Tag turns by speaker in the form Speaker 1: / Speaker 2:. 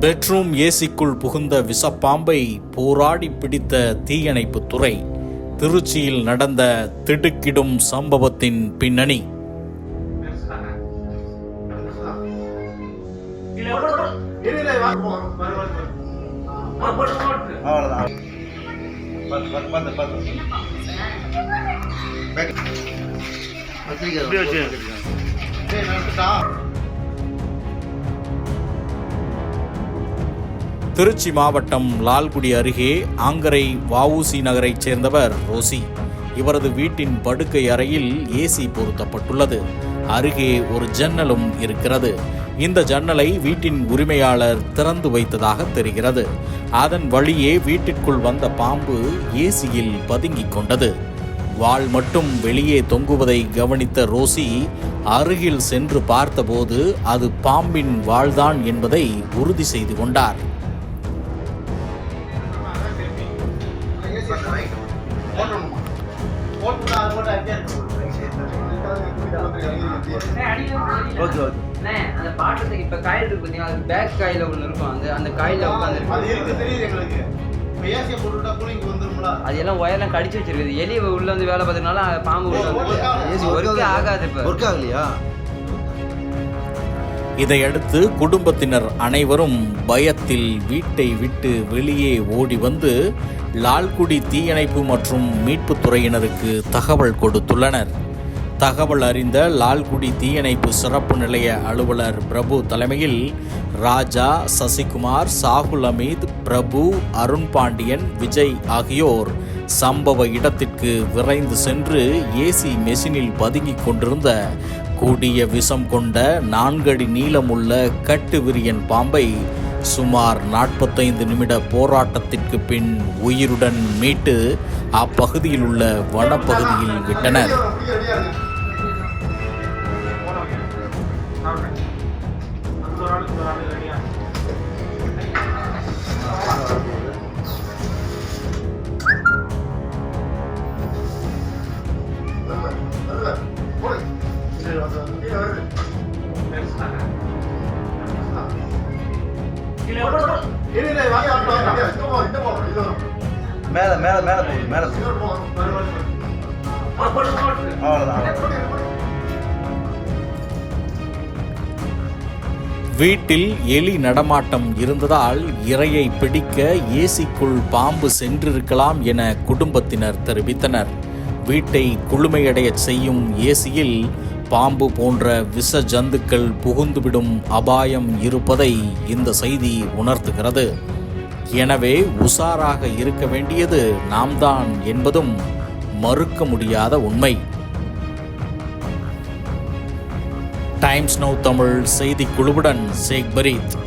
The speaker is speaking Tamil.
Speaker 1: பெட்ரூம் ஏசிக்குள் புகுந்த விஷப்பாம்பை போராடி பிடித்த தீயணைப்புத் துறை திருச்சியில் நடந்த திடுக்கிடும் சம்பவத்தின் பின்னணி. திருச்சி மாவட்டம் லால்குடி அருகே ஆங்கரை வவுசி நகரைச் சேர்ந்தவர் ரோசி. இவரது வீட்டின் படுக்கை அறையில் ஏசி பொருத்தப்பட்டுள்ளது. அருகே ஒரு ஜன்னலும் இருக்கிறது. இந்த ஜன்னலை வீட்டின் உரிமையாளர் திறந்து வைத்ததாக தெரிகிறது. அதன் வழியே வீட்டிற்குள் வந்த பாம்பு ஏசியில் பதுங்கிக் கொண்டது. வாள் மட்டும் வெளியே தொங்குவதை கவனித்த ரோசி அருகில் சென்று பார்த்தபோது அது பாம்பின் வாள்தான் என்பதை உறுதி செய்து கொண்டார்.
Speaker 2: அது மட்டும் அப்படியே
Speaker 3: ஓகே ஓகே
Speaker 4: அந்த பாட்டத்துக்கு இப்ப காயில் இருக்கு பாத்தீங்களா அது பேக் காயில ஒண்ணு இருக்கும் அந்த அந்த காயில
Speaker 2: அது
Speaker 4: உட்காந்து
Speaker 2: இருக்கு தெரியுது எங்களுக்கு இப்போ ஏசியை போட்டுட்டா கூலிங் வந்துரும்ல
Speaker 4: அது எல்லாம் ஒயர்லாம் கடிச்சு வச்சிருக்குது. எலி உள்ள வந்து வேலை பார்த்ததுனால பாம்பு உள்ள வந்து ஒர்க்கே ஆகாது இப்ப.
Speaker 3: ஒர்க் ஆகலையா?
Speaker 1: இதையடுத்து குடும்பத்தினர் அனைவரும் பயத்தில் வீட்டை விட்டு வெளியே ஓடி வந்து லால்குடி தீயணைப்பு மற்றும் மீட்புத் துறையினருக்கு தகவல் கொடுத்துள்ளனர். தகவல் அறிந்த லால்குடி தீயணைப்பு சிறப்பு நிலைய அலுவலர் பிரபு தலைமையில் ராஜா சசிகுமார் சாகுல் அமீத் பிரபு அருண் பாண்டியன் விஜய் ஆகியோர் சம்பவ இடத்திற்கு விரைந்து சென்று ஏசி மெஷினில் பதுங்கிக் கொண்டிருந்த கூடிய விஷம் கொண்ட நான்கடி நீளமுள்ள கட்டு விரியன் பாம்பை சுமார் நாற்பத்தைந்து நிமிட போராட்டத்திற்கு பின் உயிருடன் மீட்டு அப்பகுதியில் உள்ள வனப்பகுதியில் விட்டனர்.
Speaker 3: மேலே மேலே மேலே போகுது மேலே அவ்வளோதான்
Speaker 1: வீட்டில் எலி நடமாட்டம் இருந்ததால் இரையை பிடிக்க ஏசிக்குள் பாம்பு சென்றிருக்கலாம் என குடும்பத்தினர் தெரிவித்தனர். வீட்டை குளுமையடையச் செய்யும் ஏசியில் பாம்பு போன்ற விஷ ஜந்துக்கள் புகுந்துவிடும் அபாயம் இருப்பதை இந்த செய்தி உணர்த்துகிறது. எனவே உஷாராக இருக்க வேண்டியது நாம்தான் என்பதும் மறுக்க முடியாத உண்மை. டைம்ஸ் நவ் தமிழ் செய்திக்குழுவுடன் சேக் பரீத்.